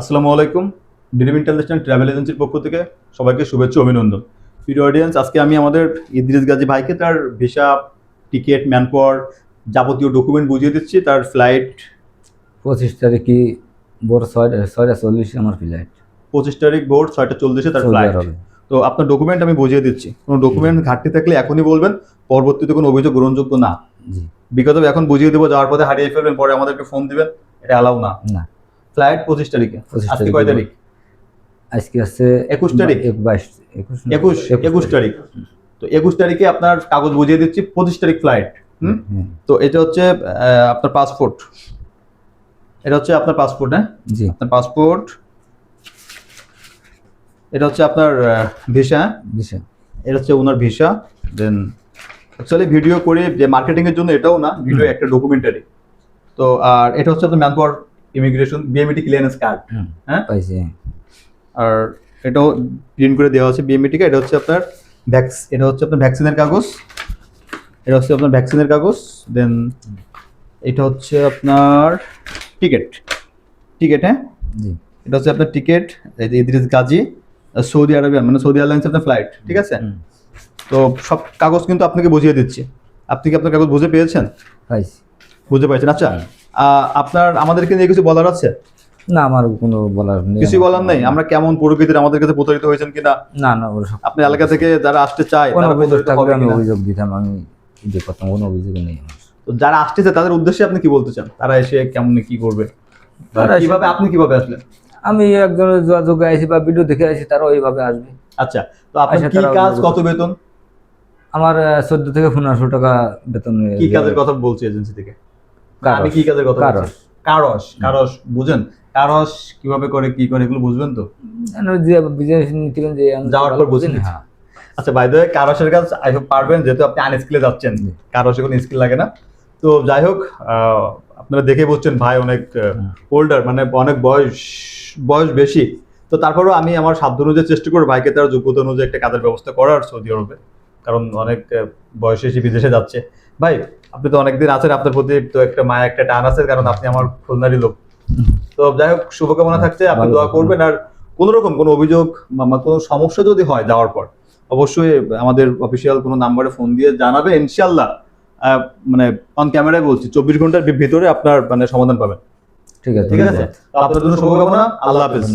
আসসালামু আলাইকুম dream international travel এজেন্সির পক্ষ থেকে সবাইকে শুভেচ্ছা অভিনন্দন। প্রিয় অডিয়েন্স আজকে আমি আমাদের ইদ্রিস গাজী ভাইকে তার ভিসা টিকিট ম্যানপাওয়ার যাবতীয় ডকুমেন্ট বুঝিয়ে দিচ্ছি। তার ফ্লাইট পঁচিশ তারিখে ভোর ছয় ছয়টা চল্লিশে আমার ফ্লাইট পঁচিশ তারিখ ভোর ছয়টা চল্লিশে তার ফ্লাইট আরবে তো আপনার ডকুমেন্ট আমি বুঝিয়ে দিচ্ছি। কোনো ডকুমেন্ট ঘাটতি থাকলে এখনই বলবেন পরবর্তীতে কোনো অভিযোগ গ্রহণযোগ্য না। জি। বিগত এখন বুঝিয়ে দেবো যাওয়ার পথে হারিয়ে ফেলবেন পরে আমাদেরকে ফোন দিবেন এটা অ্যালাউ না। না। ফ্লাইট পঁচিশ তারিখে। আজকে কয় তারিখ। আজকে আছে একুশ তারিখ? বাইশ একুশ একুশ তারিখ। তো একুশ তারিখে আপনার কাগজ বুঝিয়ে দিচ্ছি পঁচিশ তারিখ ফ্লাইট। হুম? হুম, তো এটা হচ্ছে আপনার পাসপোর্ট। এটা হচ্ছে আপনার পাসপোর্ট হ্যাঁ? জি। আপনার পাসপোর্ট। এটা হচ্ছে আপনার ভিসা। ভিসা। এটা হচ্ছে ওনার ভিসা। দেন অ্যাকচুয়ালি ভিডিও করে যে মার্কেটিং এর জন্য এটাও না ভিডিও একটা ডকুমেন্টারি তো আর এটা হচ্ছে আপনার manpower immigration BMET clearance card হ্যাঁ। পাইছি আর এটাও প্রিন্ট করে দেওয়া আছে বিএমইটিকে এটা হচ্ছে আপনার ভ্যাক্স এটা হচ্ছে আপনার ভ্যাকসিনের কাগজ। এটা হচ্ছে আপনার ভ্যাকসিনের কাগজ। দেন এটা হচ্ছে আপনার টিকিট টিকিট হ্যাঁ? জি। এটা হচ্ছে আপনার টিকিট এই যে ইদ্রিস গাজী সৌদি আরবিয়ান মানে সৌদি এয়ারলাইন্স আপনার ফ্লাইট ঠিক আছে? তো সব কাগজ কিন্তু আপনাকে বুঝিয়ে দিচ্ছি। আপনি কি আপনার কাগজ বুঝে পেয়েছেন? পাইছি। বুঝতে পারছেন আচ্ছা। আহ, আপনার আমাদেরকে নিয়ে কিছু বলার আছে? না আমার কোনো বলার নেই। কিছু বলার নেই? আমরা কেমন প্রকৃতির আমাদের কাছে প্রতারিত হয়েছেন কিনা? না না আপনি এলাকা থেকে যারা আসতে চায় কোনো অভিযোগ থাকলে আমি অভিযোগ দিতাম আমি যে করতাম কোনো অভিযোগ নেই তো যারা আসতেছে তাদের উদ্দেশ্যে আপনি কি বলতে চান? তারা এসে কেমন কি করবে? কীভাবে আপনি কীভাবে আসলেন? আমি একজনের যোগাযোগে আইছি বা ভিডিও দেখে আইছি তারা ওইভাবে আসবে। আচ্ছা তো আপনার আচ্ছা, কি কাজ কত বেতন? আমার চোদ্দ থেকে পনেরোশো টাকা বেতন কি কাজের কথা বলছি এজেন্সি থেকে। আমি কি কাজের কথা কারস। কারস কারস বুঝেন? কারস কীভাবে করে কি করে এগুলো বুঝবেন তো? বিজনেস নীতি যে যাওয়ার পর বুঝে নিচ্ছি। হ্যাঁ। আচ্ছা বাই দ্য কারসের কাজ আই হোপ পারবেন যেহেতু আপনি আনস্কিলে যাচ্ছেন। কারসে কোনো স্কিল লাগে না। তো যাই হোক আপনারা দেখে বুঝছেন ভাই অনেক ওল্ডার মানে অনেক বয়স বয়স বেশি। তো তারপরেও আমি আমার সাধ্য অনুযায়ী চেষ্টা করব ভাইকে তার যোগ্যতা অনুযায়ী একটা কাজের ব্যবস্থা করার সৌদি আরবে। কারণ অনেক বয়সে এসে বিদেশে যাচ্ছে। ভাই আপনি তো অনেকদিন আছেন আপনার প্রতি তো একটা মায়া একটা টান আছে কারণ আপনি আমার খুলনারই লোক। তো যাই হোক শুভকামনা থাকছে আপনি দোয়া করবেন আর কোনো রকম কোনো অভিযোগ বা কোনো সমস্যা যদি হয় যাওয়ার পর অবশ্যই আমাদের অফিসিয়াল কোনো নাম্বারে ফোন দিয়ে জানাবে ইনশাল্লাহ আহ, মানে অন ক্যামেরায় বলছি চব্বিশ ঘণ্টার ভিতরে আপনার মানে সমাধান পাবেন। ঠিক আছে ঠিক আছে? আপনার জন্য শুভকামনা আল্লাহ হাফেজ।